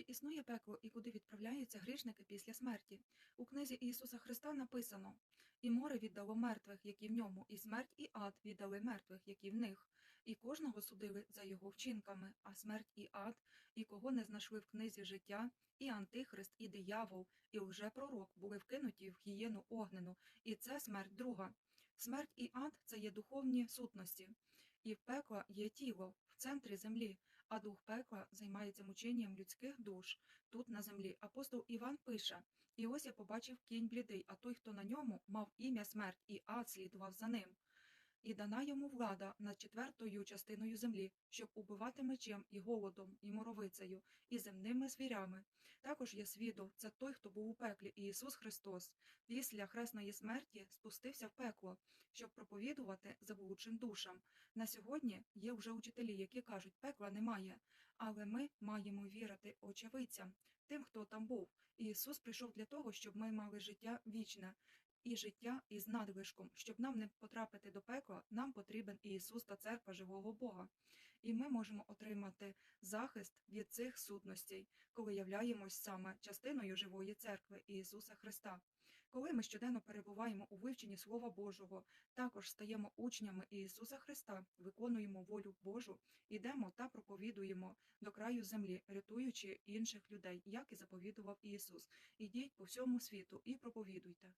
Чи існує пекло і куди відправляються грішники після смерті? У книзі Ісуса Христа написано: І море віддало мертвих, які в ньому, і смерть, і ад віддали мертвих, які в них, і кожного судили за його вчинками, а смерть і ад, і кого не знайшли в книзі життя, і антихрист, і диявол, і лжепророк були вкинуті в гієну огнену, і це смерть друга. Смерть і ад це є духовні сутності, і в пекла є тіло в центрі землі, а дух пекла займається мученням людських душ тут на землі. Апостол Іван пише: І ось я побачив кінь блідий, а той, хто на ньому, мав ім'я смерть, і ад слідував за ним. І дана йому влада над четвертою частиною землі, щоб убивати мечем і голодом, і моровицею, і земними звірями. Також є свідок, це той, хто був у пеклі, і Ісус Христос, після хресної смерті спустився в пекло, щоб проповідувати заблудшим душам. На сьогодні є вже учителі, які кажуть, пекла немає, але ми маємо вірити очевидцям, тим, хто там був. Ісус прийшов для того, щоб ми мали життя вічне. І життя із надлишком, щоб нам не потрапити до пекла, нам потрібен Ісус та церква живого Бога. І ми можемо отримати захист від цих сутностей, коли являємось саме частиною живої церкви Ісуса Христа. Коли ми щоденно перебуваємо у вивченні Слова Божого, також стаємо учнями Ісуса Христа, виконуємо волю Божу, ідемо та проповідуємо до краю землі, рятуючи інших людей, як і заповідував Ісус. Ідіть по всьому світу і проповідуйте.